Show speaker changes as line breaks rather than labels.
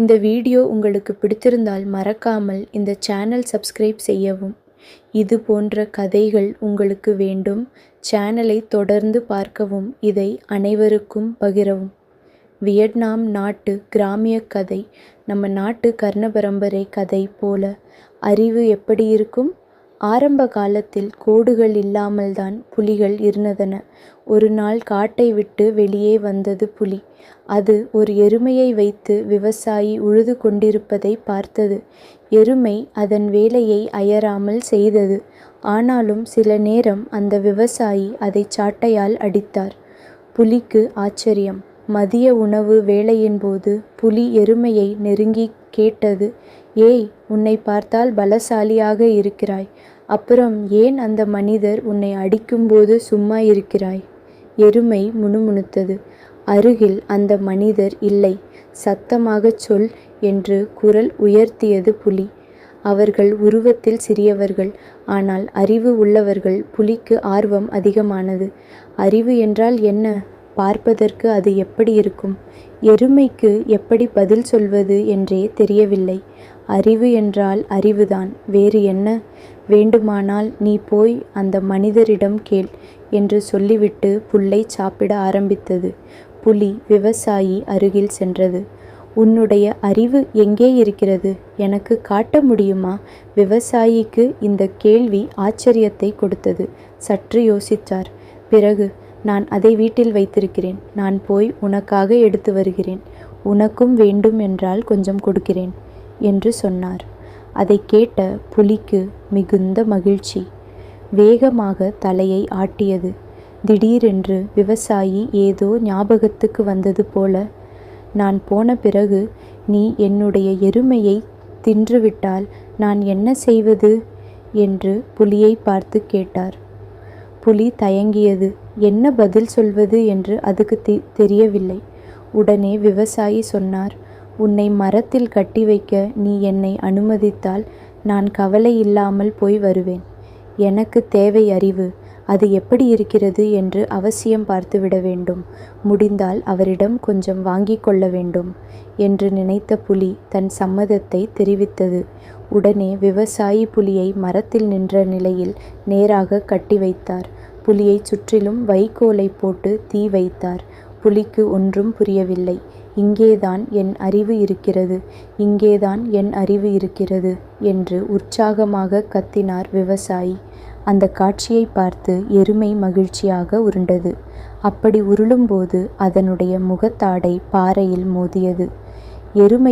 இந்த வீடியோ உங்களுக்கு பிடித்திருந்தால் மறக்காமல் இந்த சேனல் சப்ஸ்கிரைப் செய்யவும். இது போன்ற கதைகள் உங்களுக்கு வேண்டும். சேனலை தொடர்ந்து பார்க்கவும் இதை அனைவருக்கும் பகிரவும். வியட்நாம் நாட்டு கிராமிய கதை. நம்ம நாட்டு கர்ணபரம்பரை கதை போல அறிவு எப்படி இருக்கும்? ஆரம்ப காலத்தில் கோடுகள் இல்லாமல்தான் புலிகள் இருந்தன ஒரு நாள் காட்டை விட்டு வெளியே வந்தது புலி. அது ஒரு எருமையை வைத்து விவசாயி உழுது கொண்டிருப்பதை பார்த்தது. எருமை அதன் வேலையை அயராமல் செய்தது. ஆனாலும் சில நேரம் அந்த விவசாயி அதை சாட்டையால் அடித்தார். புலிக்கு ஆச்சரியம். மதிய உணவு வேளையின்போது புலி எருமையை நெருங்கி கேட்டது ஏய் உன்னை பார்த்தால் பலசாலியாக இருக்கிறாய். அப்புறம் ஏன் அந்த மனிதர் உன்னை அடிக்கும்போது சும்மா இருக்கிறாய்? எருமை முணுமுணுத்தது. அருகில் அந்த மனிதர் இல்லை. சத்தமாகச் சொல் என்று குரல் உயர்த்தியது புலி. அவர்கள் உருவத்தில் சிறியவர்கள் ஆனால் அறிவு உள்ளவர்கள் புலிக்கு ஆர்வம் அதிகமானது. அறிவு என்றால் என்ன? பார்ப்பதற்கு அது எப்படி இருக்கும்? எருமைக்கு எப்படி பதில் சொல்வது என்றே தெரியவில்லை. அறிவு என்றால் அறிவுதான். வேறு என்ன? வேண்டுமானால் நீ போய் அந்த மனிதரிடம் கேள் என்று சொல்லிவிட்டு புல்லை சாப்பிட ஆரம்பித்தது. புலி விவசாயி அருகில் சென்றது. உன்னுடைய அறிவு எங்கே இருக்கிறது? எனக்கு காட்ட முடியுமா? விவசாயிக்கு இந்த கேள்வி ஆச்சரியத்தை கொடுத்தது. சற்று யோசித்தார். பிறகு நான் அதை வீட்டில் வைத்திருக்கிறேன். நான் போய் உனக்காக எடுத்து வருகிறேன். உனக்கும் வேண்டும் என்றால் கொஞ்சம் கொடுக்கிறேன். என்று சொன்னார். அதை கேட்ட புலிக்கு மிகுந்த மகிழ்ச்சி. வேகமாக தலையை ஆட்டியது. திடீரென்று விவசாயி ஏதோ ஞாபகத்துக்கு வந்தது போல நான் போன பிறகு நீ என்னுடைய எருமையை தின்றுவிட்டால் நான் என்ன செய்வது என்று புலியை பார்த்து கேட்டார். புலி தயங்கியது. என்ன பதில் சொல்வது என்று அதுக்கு தெ தெரியவில்லை. உடனே விவசாயி சொன்னார். உன்னை மரத்தில் கட்டி வைக்க நீ என்னை அனுமதித்தால் நான் கவலை இல்லாமல் போய் வருவேன். எனக்கு தேவை அறிவு. அது எப்படி இருக்கிறது என்று அவசியம் பார்த்துவிட வேண்டும். முடிந்தால் அவரிடம் கொஞ்சம் வாங்கி கொள்ள வேண்டும் என்று நினைத்த புலி தன் சம்மதத்தை தெரிவித்தது. உடனே விவசாயி புலியை மரத்தில் நின்ற நிலையில் நேராக கட்டி வைத்தார். புலியை சுற்றிலும் வைக்கோலை போட்டு தீ வைத்தார். புலிக்கு ஒன்றும் புரியவில்லை. இங்கேதான் என் அறிவு இருக்கிறது. இங்கேதான் என் அறிவு இருக்கிறது என்று உற்சாகமாக கத்தினார் விவசாயி. அந்த காட்சியை பார்த்து எருமை மகிழ்ச்சியாக உருண்டது. அப்படி உருளும்போது அதனுடைய முகத்தாடை பாறையில் மோதியது. எருமை